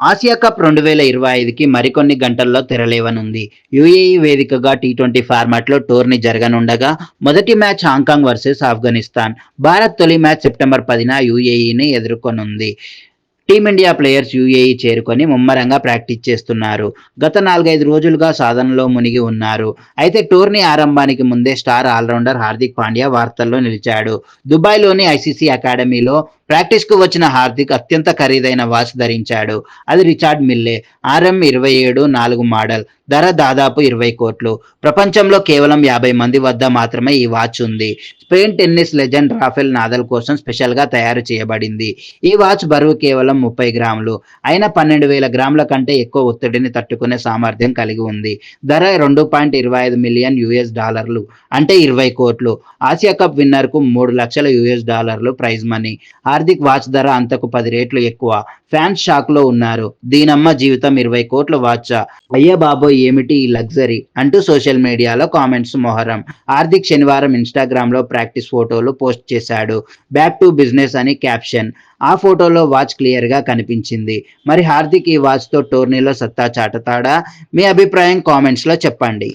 Asia cup రెండు వేల ఇరవై ఐదుకి మరికొన్ని గంటల్లో తెరలేవనుంది. యుఏఈ వేదికగా టీ ట్వంటీ ఫార్మాట్లో టోర్నీ జరగనుండగా మొదటి match Hong Kong versus Afghanistan. Bharat తొలి మ్యాచ్ సెప్టెంబర్ పదిన యుఏఈని ఎదుర్కొనుంది. టీమిండియా ప్లేయర్స్ యుఏఈ చేరుకొని ముమ్మరంగా ప్రాక్టీస్ చేస్తున్నారు. గత నాలుగైదు రోజులుగా సాధనలో మునిగి ఉన్నారు. అయితే టోర్నీ ఆరంభానికి ముందే స్టార్ ఆల్రౌండర్ హార్దిక్ పాండ్యా వార్తల్లో నిలిచాడు. దుబాయ్లోని ఐసీసీ అకాడమీలో ప్రాక్టీస్కు వచ్చిన హార్దిక్ అత్యంత ఖరీదైన వాచ్ ధరించాడు. అది రిచార్డ్ మిల్లే ఆర్ఎం ఇరవై ఏడు నాలుగు మోడల్ ధర దాదాపు ఇరవై కోట్లు. ప్రపంచంలో కేవలం యాభై మంది వద్ద మాత్రమే ఈ వాచ్ ఉంది. Spain tennis legend Rafael Nadal కోసం స్పెషల్గా తయారు చేయబడింది. ఈ వాచ్ బరువు కేవలం ముప్పై గ్రాములు. అయినా పన్నెండు వేల గ్రాముల కంటే ఎక్కువ ఒత్తిడిని తట్టుకునే సామర్థ్యం కలిగి ఉంది. ధర రెండు పాయింట్ ఇరవై ఐదు మిలియన్ యుఎస్ డాలర్లు అంటే ఇరవై కోట్లు. ఆసియా కప్ విన్నర్కు మూడు లక్షల యుఎస్ డాలర్లు ప్రైజ్ మనీ. హార్దిక్ వాచ్ ధర అంతకు పది రేట్లు ఎక్కువ. ఫ్యాన్స్ షాక్లో ఉన్నారు. దీనమ్మ జీవితం ఇరవై కోట్ల వాచ్. అయ్యా బాబోయ్ ఏమిటి ఈ లగ్జరీ? అంటూ సోషల్ మీడియాలో కామెంట్స్ మొహరం. హార్దిక్ శనివారం ఇన్స్టాగ్రామ్లో ప్రాక్టీస్ ఫోటోలు పోస్ట్ చేశాడు. బ్యాక్ టు బిజినెస్ అని క్యాప్షన్. ఆ ఫోటోలో వాచ్ క్లియర్గా కనిపించింది. మరి హార్దిక్ ఈ వాచ్తో టోర్నీలో సత్తా చాటతాడా? మీ అభిప్రాయం కామెంట్స్లో చెప్పండి.